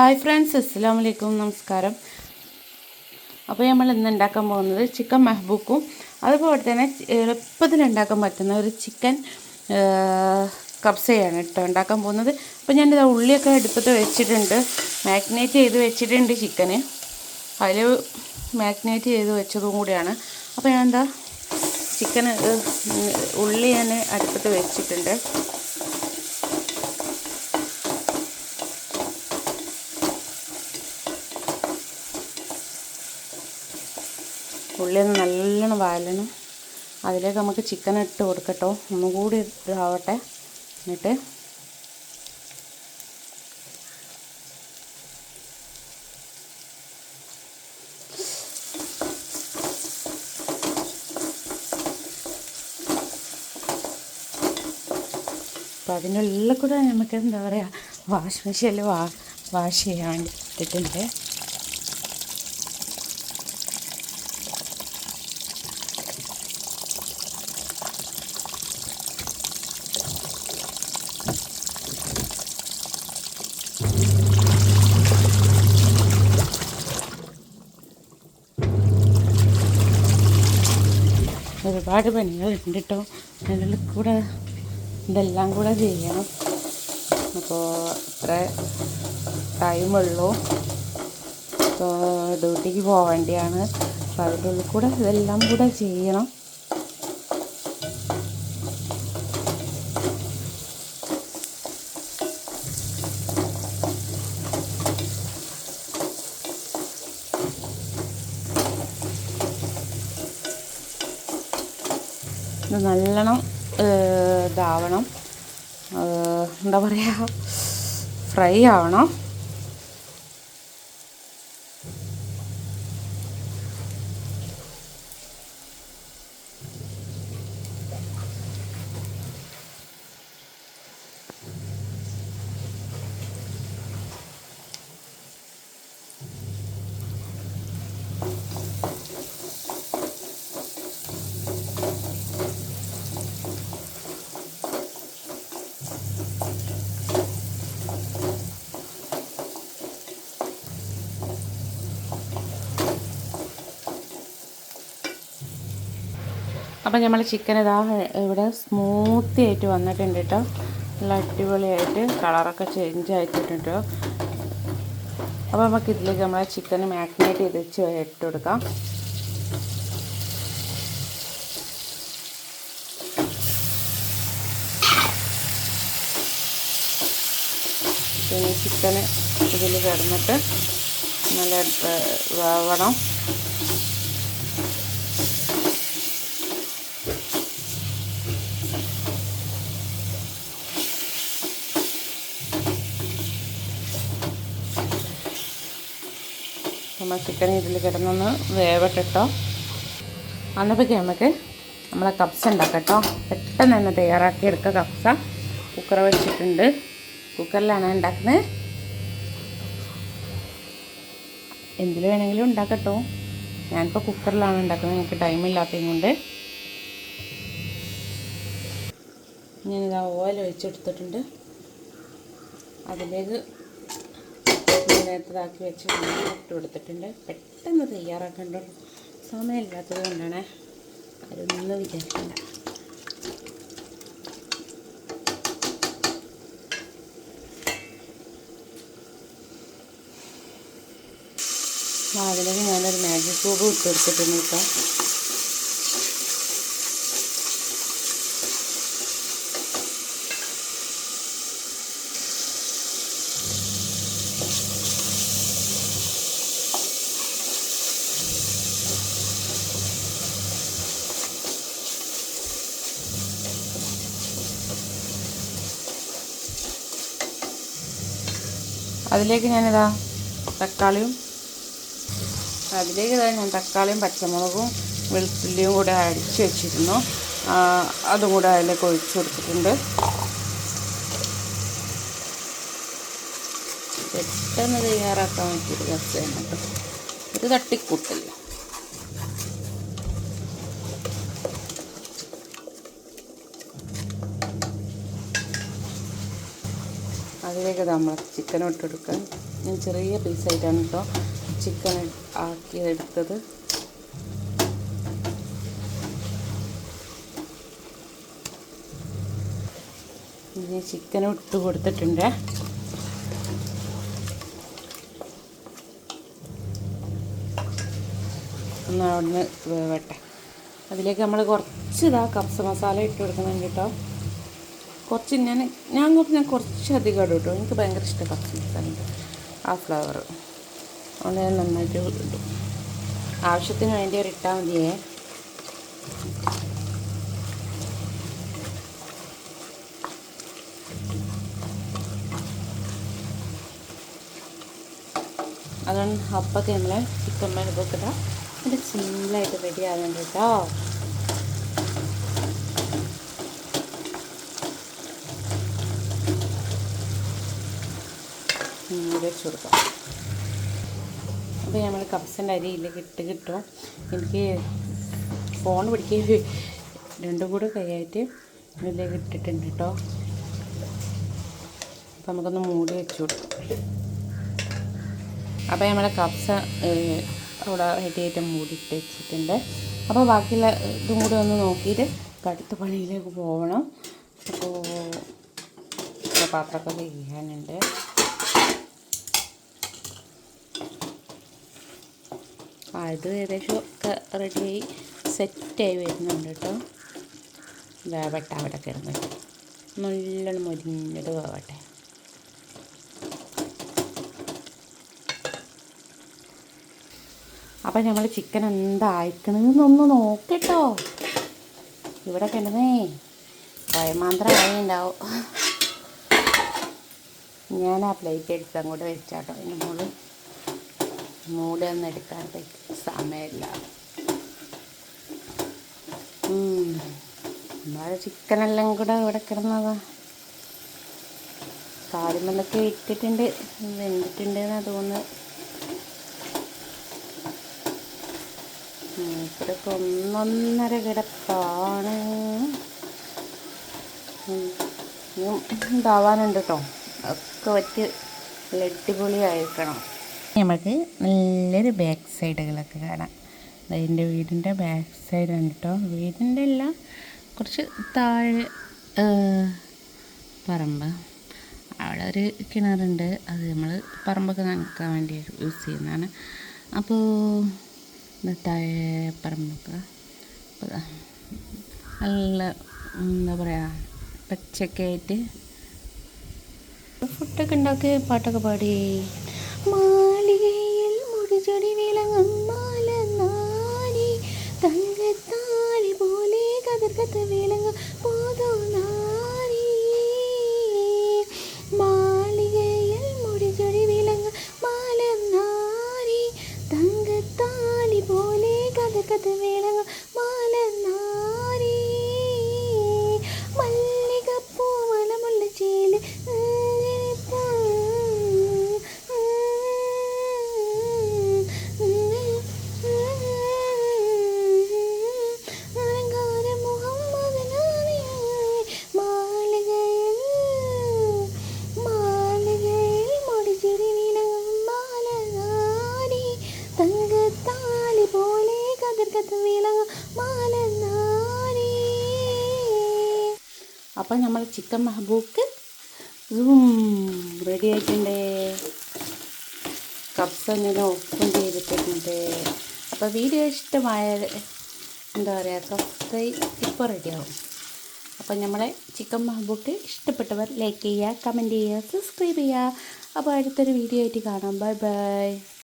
Hi friends അസ്സാം വലൈക്കും നമസ്കാരം. അപ്പോൾ നമ്മൾ ഇന്ന് ഉണ്ടാക്കാൻ പോകുന്നത് ചിക്കൻ മെഹബൂക്കും അതുപോലെ തന്നെ എളുപ്പത്തിൽ ഉണ്ടാക്കാൻ പറ്റുന്ന ഒരു ചിക്കൻ കബ്സയാണ് കേട്ടോ ഉണ്ടാക്കാൻ പോകുന്നത്. അപ്പോൾ ഞാനിത് ഉള്ളിയൊക്കെ എടുപ്പത്ത് വെച്ചിട്ടുണ്ട് മാഗ്നേറ്റ് ചെയ്ത് വെച്ചിട്ടുണ്ട് ചിക്കന്. അതിൽ മാഗ്നേറ്റ് ചെയ്ത് വെച്ചതും കൂടിയാണ്. അപ്പോൾ ഞാൻ എന്താ ചിക്കൻ ഉള്ളി ഞാൻ അടുപ്പത്ത് വെച്ചിട്ടുണ്ട്. ഉള്ളി ഒന്ന് നല്ലോണം വാലണം. അതിലേക്ക് നമുക്ക് ചിക്കൻ ഇട്ട് കൊടുക്കട്ടോ. ഒന്നും കൂടി ഇതാവട്ടെ. എന്നിട്ട് അപ്പോൾ അതിനുള്ളിൽ കൂടെ നമുക്ക് എന്താ പറയുക വാഷ് മെഷീനിൽ വാ വാഷ് ചെയ്യാൻ വേണ്ടി ഇട്ടിട്ടുണ്ട് ഒരുപാട് പണികളുണ്ട് കേട്ടോ അതിൽ കൂടെ ഇതെല്ലാം കൂടെ ചെയ്യണം. അപ്പോൾ ഇത്ര ടൈമുള്ളൂ. ഇപ്പോൾ ഡ്യൂട്ടിക്ക് പോവേണ്ടിയാണ് അപ്പോൾ അതിന്റെ ഉള്ളിൽ കൂടെ ഇതെല്ലാം കൂടെ ചെയ്യണം. ഇത് നല്ലോണം ഇതാവണം. എന്താ പറയുക ഫ്രൈ ആവണം. അപ്പം നമ്മൾ ചിക്കൻ ഇതാ ഇവിടെ സ്മൂത്തി ആയിട്ട് വന്നിട്ടുണ്ട് കേട്ടോ നല്ല അടിപൊളിയായിട്ട് കളറൊക്കെ ചേഞ്ച് ആയിട്ടുണ്ട് അപ്പോൾ നമുക്ക് ഇതിലേക്ക് നമ്മളെ ചിക്കൻ മാഗ്നേറ്റ് ചെയ്ത് വെച്ച് ഇട്ട് കൊടുക്കാം. പിന്നെ ചിക്കന് ഇതിൽ കിടന്നിട്ട് നല്ല വേവണം. നമ്മൾ ചിക്കൻ ഇതിൽ കിടന്നൊന്ന് വേവട്ടിട്ടോ. അന്നപ്പോഴേക്ക് നമുക്ക് നമ്മളെ കപ്സ ഉണ്ടാക്കട്ടോ പെട്ടെന്ന് തന്നെ തയ്യാറാക്കി എടുക്കുക കപ്സ കുക്കർ വെച്ചിട്ടുണ്ട്. കുക്കറിലാണ് ഉണ്ടാക്കുന്നത്. എന്തിൽ വേണമെങ്കിലും ഉണ്ടാക്കട്ടോ. ഞാനിപ്പോൾ കുക്കറിലാണ് ഉണ്ടാക്കുന്നത്. എനിക്ക് ടൈമില്ലാത്തതും കൊണ്ട്. ഞാനിതാ ഓയിൽ ഒഴിച്ചെടുത്തിട്ടുണ്ട് അതിലേക്ക് നേരത്തതാക്കി വെച്ച് ഇട്ട് കൊടുത്തിട്ടുണ്ട്. പെട്ടെന്ന് തയ്യാറാക്കേണ്ട സമയമില്ലാത്തത് കൊണ്ടാണ് അതൊന്നും വിചാരിക്കണ്ട. അതിലേക്ക് ഞാനൊരു മാഗി ക്യൂബ് ഇട്ട് കൊടുത്തിട്ടുണ്ട് കേട്ടോ അതിലേക്ക് ഞാനിതാ തക്കാളിയും അതിലേക്ക് ഇതാ ഞാൻ തക്കാളിയും പച്ചമുളകും വെളുത്തുള്ളിയും കൂടെ അടിച്ച് വെച്ചിരുന്നു. അതും കൂടെ അതിലേക്ക് ഒഴിച്ചു കൊടുത്തിട്ടുണ്ട്. പെട്ടെന്ന് തയ്യാറാക്കാൻ പറ്റിയൊരു കസയാണ് കേട്ടോ. ഇത് തട്ടിക്കൂട്ടില്ല? അതിലേക്ക് നമ്മൾ ചിക്കൻ ഇട്ടെടുക്കുക ഞാൻ ചെറിയ പീസായിട്ടാണ് കേട്ടോ ചിക്കൻ ആക്കിയെടുത്തത്. ഇനി ചിക്കൻ ഇട്ട് കൊടുത്തിട്ടുണ്ട്. ഒന്ന് അവിടുന്ന് വേവട്ടെ. അതിലേക്ക് നമ്മൾ കുറച്ച് ഇതാ കപ്സ മസാല ഇട്ട് കൊടുക്കണം കേട്ടോ കുറച്ച് ഞാൻ ഞാൻ കുറച്ച് ഞാൻ കുറച്ച് അധികം ഇടും കേട്ടോ. എനിക്ക് ഭയങ്കര ഇഷ്ടം മസാല ആ ഫ്ലവർ അതുകൊണ്ട് ഞാൻ നന്നായിട്ട് ഇടും. ആവശ്യത്തിന് വേണ്ടി ഒരു ഇട്ടാൽ മതിയേ. അതുകൊണ്ട് അപ്പൊക്കെ നമ്മൾ ചിക്കൻ മെഴുകൊക്കെ ഇടാം. ഇത് സിമ്പിളായിട്ട് റെഡി ആകുന്നുണ്ട് കേട്ടോ വെച്ച് കൊടുക്കാം. അപ്പോൾ നമ്മൾ കപ്സിന്റെ ഇല്ല കിട്ടി കിട്ടും. എനിക്ക് ഫോൺ പിടിക്കുക രണ്ടും കൂടെ കൈയായിട്ട് ഇതിലേക്ക് ഇട്ടിട്ടുണ്ട് കേട്ടോ. അപ്പോൾ നമുക്കൊന്ന് മൂടി വെച്ച് കൊടുക്കാം. അപ്പോൾ നമ്മുടെ കപ്സ അവിടെ റെഡിയായിട്ട് മൂടിയിട്ട് വെച്ചിട്ടുണ്ട്. അപ്പോൾ ബാക്കിയുള്ള ഇതും കൂടി ഒന്ന് നോക്കിയിട്ട് അടുത്ത പണിയിലേക്ക് പോകണം അപ്പോൾ പാത്രമൊക്കെ ചെയ്യാനുണ്ട് ഇത് ഏകദേശം ഒക്കെ റെഡിയായി സെറ്റായി വരുന്നുണ്ട് കേട്ടോ. വേവട്ടെ അവിടെ കിടന്നിട്ട് നല്ലോണം മുരിഞ്ഞത് വേവട്ടെ അപ്പം നമ്മൾ ചിക്കൻ എന്തായിക്കണമെന്നൊന്ന് നോക്കട്ടോ. ഇവിടെ കിടന്നേ. ഭയമാന്ത്രമായി ഉണ്ടാവും ഞാൻ ആ പ്ലേറ്റ് എടുത്ത് അങ്ങോട്ട് വെച്ചാട്ടോ. അതിന് മുകളിൽ മൂടി ഒന്നും എടുക്കാൻ സമയമില്ല നമ്മളെ ചിക്കനെല്ലാം കൂടെ ഇവിടെ കിടന്നതാ. കാലുമല്ലൊക്കെ ഇട്ടിട്ടുണ്ട്. വെന്തിട്ടുണ്ടെന്നാണ് തോന്നുന്നത് ഇവിടൊക്കെ ഒന്നൊന്നര കിടപ്പാണ്. ഇതാവാനുണ്ട് കേട്ടോ. ഒക്കെ പറ്റി അടിപൊളിയായിരിക്കണം. നമുക്ക് നല്ലൊരു ബാക്ക് സൈഡുകളൊക്കെ കാണാം. അതിന്റെ വീടിന്റെ ബാക്ക് സൈഡാണ് കേട്ടോ വീടിന്റെ എല്ലാം കുറച്ച് താഴെ പറമ്പ്. അവിടെ ഒരു കിണറുണ്ട്. അത് നമ്മൾ പറമ്പൊക്കെ നനക്കാൻ വേണ്ടി യൂസ് ചെയ്യുന്നതാണ്. അപ്പോൾ താഴെ പറമ്പൊക്കെ. നല്ല എന്താ പറയുക പച്ചക്കെ ആയിട്ട്. ഫുഡൊക്കെ ഉണ്ടാക്കി പാട്ടൊക്കെ പാടി. മാളികയിൽ മുടിചൊടി വിളങ്ങും മാലനാരി തങ്കത്താരി പോലെ കതിർക്കത്ത് വിളങ്ങും അപ്പം നമ്മൾ ചിക്കൻ മഹബൂക്ക് റെഡി ആയിട്ടുണ്ട്. കപ്സ ഞാൻ ഓപ്പൺ ചെയ്തിട്ടുണ്ട്. അപ്പോൾ വീഡിയോ ഇഷ്ടമായ എന്താ പറയുക സബ്സ്ക്രൈബ് ഇപ്പോൾ റെഡിയാവും അപ്പോൾ നമ്മളെ ചിക്കൻ മഹബൂക്ക് ഇഷ്ടപ്പെട്ടവർ ലൈക്ക് ചെയ്യുക കമന്റ് ചെയ്യുക സബ്സ്ക്രൈബ് ചെയ്യുക. അപ്പോൾ അടുത്തൊരു വീഡിയോ ആയിട്ട് കാണാം. Bye bye